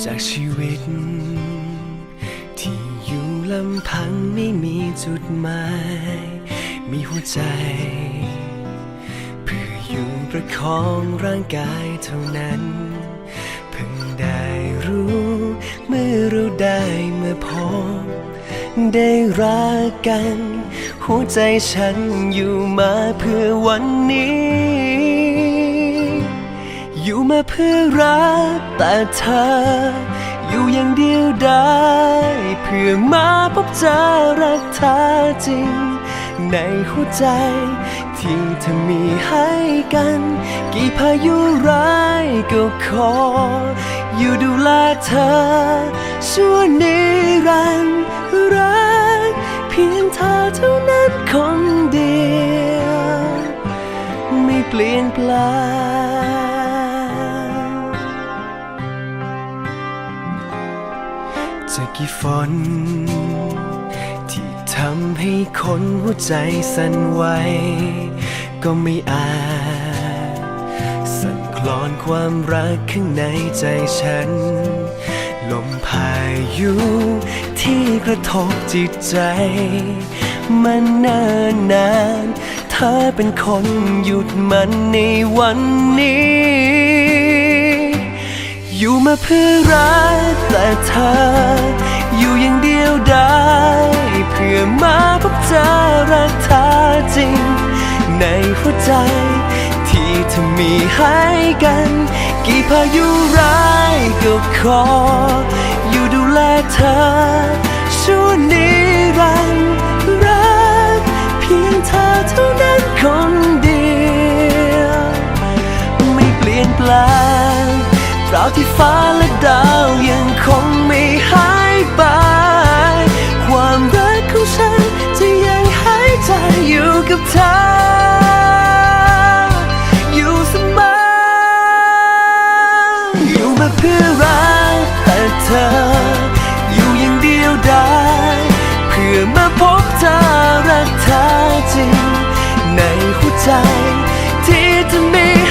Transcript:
จากชีวิต ที่อยู่ลำพังไม่มีจุดหมาย มีหัวใจ เพื่ออยู่ประคองร่างกายเท่านั้น เพิ่งได้รู้ เมื่อเราได้เมาพบได้รักกัน หัวใจฉันอยู่มาเพื่อวันนี้ อยู่มาเพื่อรักแต่เธอ อยู่อย่างเดียวได้ เพื่อมาพบเจอรักเธอจริง ในหัวใจ ที่เธอมีให้กัน กี่พายุร้ายก็ขอ อยู่ดูแลเธอ ชั่วนิรันดร์รัก เพียงเธอเท่านั้นคนเดียว ไม่เปลี่ยนแปลง จะกี่ฝน ที่ทำให้คนหัวใจสั่นไหวก็ไม่อาจ สั่นคลอนความรักข้างในใจฉัน ลมพายุที่กระทบจิตใจ มันนานนานๆเธอเป็นคนหยุดมันในวันนี้ อยู่มาเพื่อรักแต่เธอ อยู่อย่างเดียวได้ เพื่อมาพบเจอรักเธอจริง ในหัวใจ ที่เธอมีให้กัน กี่พายุร้ายก็ขอ อยู่ดูแลเธอชั่วนิรันดร์รักเพียงเธอเท่านั้นคนเดียว ไม่เปลี่ยนแปลงาบที่ฟ้าและดาวยังคงไม่หายไป ความรักของฉันจะยังหายใจอยู่กับเธออยู่เสมออยู่มาเพื่อรักแต่เธอ อยู่อย่างเดียวได้เพื่อมาพบเธอรักเธอจริง ในหัวใจที่จะมี